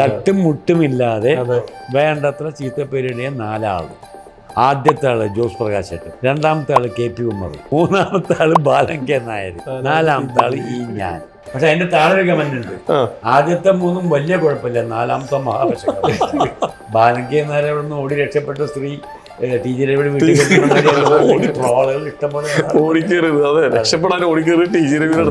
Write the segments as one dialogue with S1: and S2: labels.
S1: തട്ടും മുട്ടുമില്ലാതെ വേണ്ടത്ര ചീത്തപ്പേരിടിയ നാലാൾ. ആദ്യത്തെ ആൾ ജോസ് പ്രകാശേട്ടൻ രണ്ടാമത്തെ ആൾ കെ പി ഉമ്മർ മൂന്നാമത്തെ ആൾ ബാലൻ കെ നായർ. നാലാമത്തെ ആൾ ഈ ഞാൻ. പക്ഷെ അതിന്റെ താഴെ ഒരു കമന്റ് ഉണ്ട്. ആദ്യത്തെ മൂന്നും വലിയ കുഴപ്പമില്ല നാലാമത്തെ മഹാപക്ഷ ബാലൻ കെ നായർ അവിടെ നിന്ന് ഓടി രക്ഷപ്പെട്ട സ്ത്രീ ടി ജി രവിയുടെ വീട്ടിൽ ട്രോളുകൾ ഇഷ്ടംപോലെ
S2: ഓടിക്കരുത് അതെ രക്ഷപ്പെടാൻ ഓടിക്കരുത് ടി ജി രവിയുടെ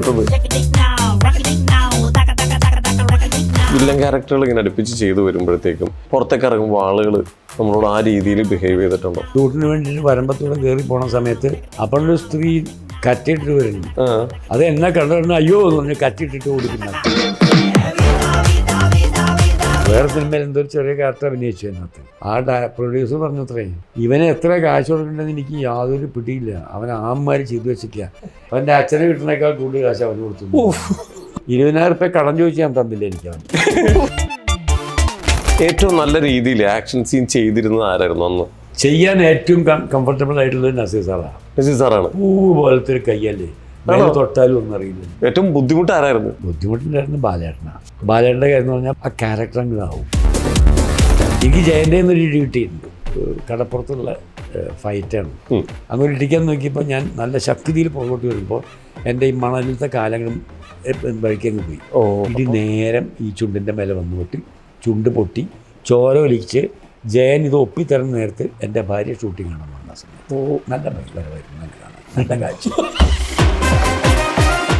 S2: വില്ലൻ ക്യാരക്ടറുകൾ ഇങ്ങനെ അടുപ്പിച്ച് ചെയ്തു വരുമ്പോഴത്തേക്കും പുറത്തേക്ക് ഇറങ്ങുമ്പോൾ ആളുകൾ നമ്മളോട് ആ രീതിയിൽ ബിഹേവ് ചെയ്തിട്ടുണ്ടോ?
S1: ഷൂട്ടിന് വേണ്ടിയിട്ട് വരമ്പത്തൂടെ കയറി പോണ സമയത്ത് അപ്പോഴൊരു സ്ത്രീ കറ്റിട്ടിട്ട് വരുന്നു. അത് എന്നെ കണ്ടു അയ്യോ എന്ന് പറഞ്ഞ് കറ്റിട്ടിട്ട് കൊടുക്കുന്ന വേറെ സിനിമയിൽ എന്തോ ഒരു ചെറിയ ക്യാരക്ടർ അഭിനയിച്ചു അതിനകത്ത്. ആ ഡയ പ്രൊഡ്യൂസർ അത്രയും ഇവനെ എത്ര കാശ് കൊടുക്കേണ്ടതെന്ന് എനിക്ക് യാതൊരു പിടിയില്ല. അവൻ ആമ്മാര് ചെയ്തു വെച്ചിട്ടില്ല അവന്റെ അച്ഛനെ കിട്ടുന്നേക്കാൾ കൂടുതൽ കാശ് അവന് കൊടുത്തു ഇരുപതിനായിരം റുപ്യ കടം ചോദിച്ച് ഞാൻ തന്നില്ല എനിക്ക് അവൻ
S2: ഏറ്റവും നല്ല രീതിയിൽ ആക്ഷൻ സീൻ ചെയ്തിരുന്നത് ആരായിരുന്നു അന്ന്?
S1: ചെയ്യാൻ ഏറ്റവും കംഫർട്ടബിൾ ആയിട്ടുള്ളത് നസീർ സാറാണ്
S2: നസീർ സാറാണ്.
S1: പൂ പോലത്തെ ഒരു കയ്യല്ലേ മേലെ തൊട്ടാലും ഒന്നും അറിയില്ല
S2: ഏറ്റവും ബുദ്ധിമുട്ട് ആരായിരുന്നു?
S1: ബുദ്ധിമുട്ടുണ്ടായിരുന്നു ബാലേട്ടനാണ് ബാലേട്ടന്റെ കാര്യം എന്ന് പറഞ്ഞാൽ ആ ക്യാരക്ടർ അങ്ങാവും എനിക്ക് ജയന്റെ എന്നൊരു കിട്ടിയിട്ടുണ്ട്. കടപ്പുറത്തുള്ള ഫൈറ്റാണ്. അങ്ങനെ ഇടിക്കാൻ നോക്കിയപ്പോൾ ഞാൻ നല്ല ശക്തിയിൽ പുറകോട്ട് വരുമ്പോൾ എന്റെ ഈ മണലിലത്തെ കാലങ്ങളും വഴിക്കങ്ങ് പോയി.
S2: ഓ
S1: ഇടി നേരം ഈ ചുണ്ടിന്റെ മേലെ വന്നു പൊട്ടി ചുണ്ട് പൊട്ടി ചോര ഒലിച്ച് ജയൻ ഇത് ഒപ്പിത്തരുന്ന നേരത്ത് എന്റെ ഭാര്യ ഷൂട്ടിംഗ് കാണാൻ വന്ന സമയത്ത്. നല്ല ഭയങ്കരമായിരുന്നു നല്ല കാണാൻ നല്ല കാഴ്ച.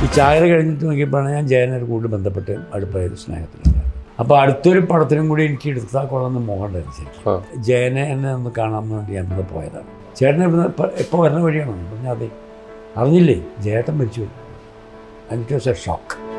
S1: ഈ ചാകര കഴിഞ്ഞിട്ട് നോക്കിയപ്പോഴാണ് ഞാൻ ജയനോട് കൂടുതൽ ബന്ധപ്പെട്ട് അടുപ്പായത് സ്നേഹത്തിലുണ്ടായത് അപ്പോൾ അടുത്തൊരു പടത്തിനും കൂടി എനിക്ക് എടുത്താൽ കൊള്ളാമെന്ന് മോഹമുണ്ടായിരുന്നു ശരിക്കും. ജയനെ എന്നെ ഒന്ന് കാണാൻ വേണ്ടി അന്ന് പോയതാണ്. ചേട്ടൻ ഇവിടുന്ന് എപ്പോൾ വരുന്ന വഴിയാണോ? പറഞ്ഞാൽ അതെ. അറിഞ്ഞില്ലേ? ജയേട്ടൻ മരിച്ചു എനിക്ക് പക്ഷേ ഷോക്ക്